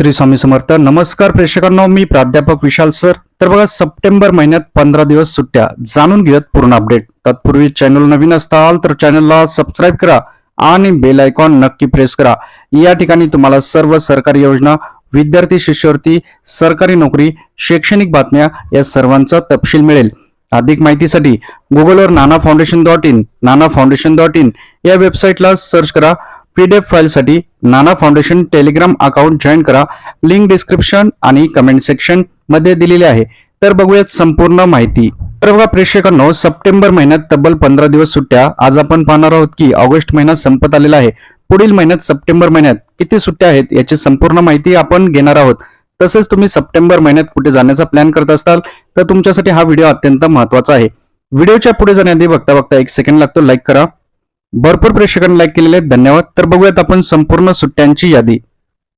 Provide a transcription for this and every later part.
श्री स्वामी समर्थ. नमस्कार प्रेक्षकांना मी प्राध्यापक विशाल सर. तर बघा सप्टेंबर महिन्यात पंधरा दिवस सुट्ट्या. जाणून घेऊयात पूर्ण अपडेट. तत्पूर्वी चॅनल नवीन असताल तर चॅनलला सबस्क्राईब करा आणि बेल आयकॉन नक्की प्रेस करा. या ठिकाणी तुम्हाला सर्व सरकारी योजना विद्यार्थी शिष्यवृत्ती सरकारी नोकरी शैक्षणिक बातम्या या सर्वांचा तपशील मिळेल. अधिक माहितीसाठी गुगलवर Nana foundation dot in Nana foundation dot in या वेबसाईटला सर्च करा. पीडीएफ फाईलसाठी Nana foundation telegram account join करा. लिंक डिस्क्रिप्शन आणि कमेंट सेक्शनमध्ये दिलेली आहे. तर बघूयात संपूर्ण माहिती. तर बघा प्रेक्षकांनो सप्टेंबर महिन्यात तब्बल पंधरा दिवस सुट्ट्या. आज आपण पाहणार आहोत की ऑगस्ट महिना संपत आलेला आहे. पुढील महिन्यात सप्टेंबर महिन्यात किती सुट्ट्या आहेत याची संपूर्ण माहिती आपण घेणार आहोत. तसेच तुम्ही सप्टेंबर महिन्यात कुठे जाण्याचा प्लॅन करत असाल तर तुमच्यासाठी हा व्हिडिओ अत्यंत महत्त्वाचा आहे. व्हिडिओच्या पुढे जाण्याआधी बघता बघता एक सेकंड लागतो. लाईक करा. भरपूर प्रेक्षकांनी लाईक केलेले आहेत. धन्यवाद. तर बघूयात आपण संपूर्ण सुट्ट्यांची यादी.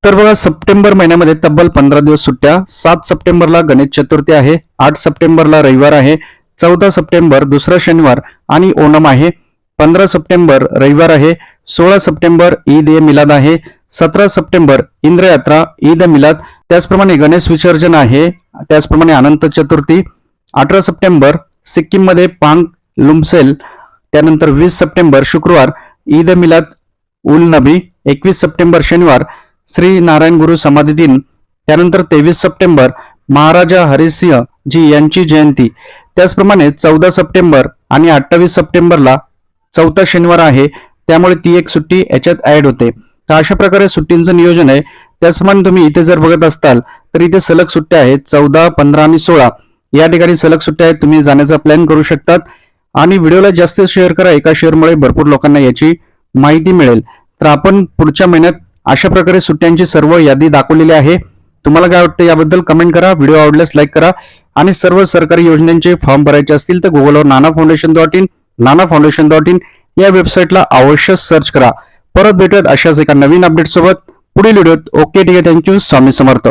तर बघा सप्टेंबर महिन्यामध्ये तब्बल पंधरा दिवस सुट्ट्या. सात सप्टेंबरला गणेश चतुर्थी आहे. आठ सप्टेंबरला रविवार आहे. चौदा सप्टेंबर दुसरा शनिवार आणि ओणम आहे. पंधरा सप्टेंबर रविवार आहे. सोळा सप्टेंबर ईद ए मिलाद आहे. सतरा सप्टेंबर इंद्रयात्रा ईद मिलाद. त्याचप्रमाणे गणेश विसर्जन आहे. त्याचप्रमाणे अनंत चतुर्थी. अठरा सप्टेंबर सिक्कीममध्ये पांग लुमसेल त्यानंतर वीस सप्टेंबर शुक्रवार ईद मिलाद उल नबी एकवीस सप्टेंबर शनिवार श्री नारायण गुरु समाधी दिन त्यानंतर तेवीस सप्टेंबर महाराजा हरिसिंह जी यांची जयंती. त्याचप्रमाणे चौदा सप्टेंबर आणि अठ्ठावीस सप्टेंबरला चौथा शनिवार आहे त्यामुळे ती एक सुट्टी याच्यात ऍड होते. तर अशा प्रकारे सुट्टींचं नियोजन आहे. त्याचप्रमाणे तुम्ही इथे जर बघत असताल तर इथे सलग सुट्ट्या आहेत चौदा पंधरा आणि सोळा. या ठिकाणी सलग सुट्ट्या आहेत तुम्ही जाण्याचा प्लॅन करू शकतात. आणि व्हिडिओला जास्त शेअर करा एका शेअरमुळे भरपूर लोकांना याची माहिती मिळेल. तर आपण पुढच्या महिन्यात अशा प्रकारे सुट्ट्यांची सर्व यादी दाखवलेली आहे. तुम्हाला काय वाटतं याबद्दल कमेंट करा व्हिडिओ आवडल्यास लाईक करा. आणि सर्व सरकारी योजनांचे फॉर्म भरायचे असतील तर गुगलवर Nana foundation dot in Nana foundation dot in या वेबसाईटला अवश्य सर्च करा. परत भेटूयात अशाच एका नवीन अपडेट सोबत. पुढील व्हिडिओत ओके ठीक आहे. Thank you Swami Samarth.